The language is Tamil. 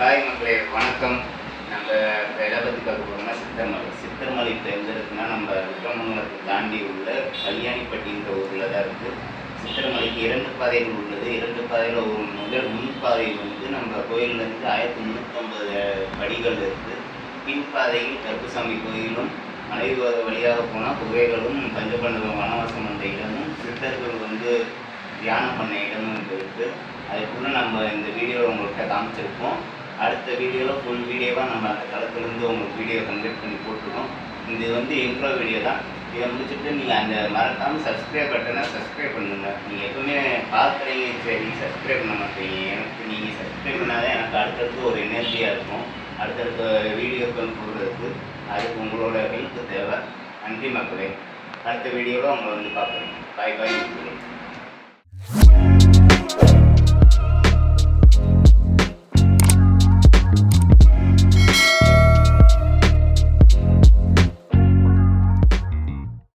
ஹாய் மக்களே வணக்கம். நம்ம எதை பற்றி பார்க்க போகிறோம்னா சித்தமலை. சித்தமலை இப்போ நம்ம விக்ரமங்கலத்தை தாண்டி உள்ள கல்யாணிப்பட்டின்ற ஊரில் தான் இருக்குது சித்திரமலைக்கு இரண்டு பாதைகள் உள்ளது. இரண்டு பாதையில் ஒரு முதல் முன் வந்து நம்ம கோயிலேருந்து ஆயிரத்தி முந்நூற்றம்பது படிகள் இருக்குது பின் பாதையில் கருப்புசாமி கோயிலும் மலை வழியாக போனால் குகைகளும் பஞ்சபண்டவம் வனவாசம் வந்த இடமும் சித்தர்கள் வந்து தியானம் பண்ண இடமும் இருக்குது அதுக்குள்ளே நம்ம இந்த வீடியோவில் உங்கள்கிட்ட காமிச்சிருக்கோம் அடுத்த வீடியோவில் ஃபுல் வீடியோவாக நம்ம அந்த தளத்துலேருந்து உங்களுக்கு வீடியோ கன்வெர்ட் பண்ணி போட்டுருக்கோம். இது வந்து இன்ட்ரோ வீடியோ தான். இதை முடிச்சுட்டு நீங்கள் அந்த மறக்காமல் சப்ஸ்கிரைப் பட்டனை சப்ஸ்கிரைப் பண்ணுங்க. நீங்கள் எப்பவுமே பார்க்குறீங்க சரி சப்ஸ்கிரைப் பண்ண மாட்டீங்க. எனக்கு நீங்கள் சப்ஸ்கிரைப் பண்ணாதான் எனக்கு அடுத்தடுத்து ஒரு எனர்ஜியாக இருக்கும். அடுத்தடுத்த வீடியோக்கள் போடுறதுக்கு அதுக்கு உங்களோட ஹெல்ப் தேவை. நன்றி மக்களே. அடுத்த வீடியோவில் உங்களை வந்து பார்க்குறேன். பாய் பாய்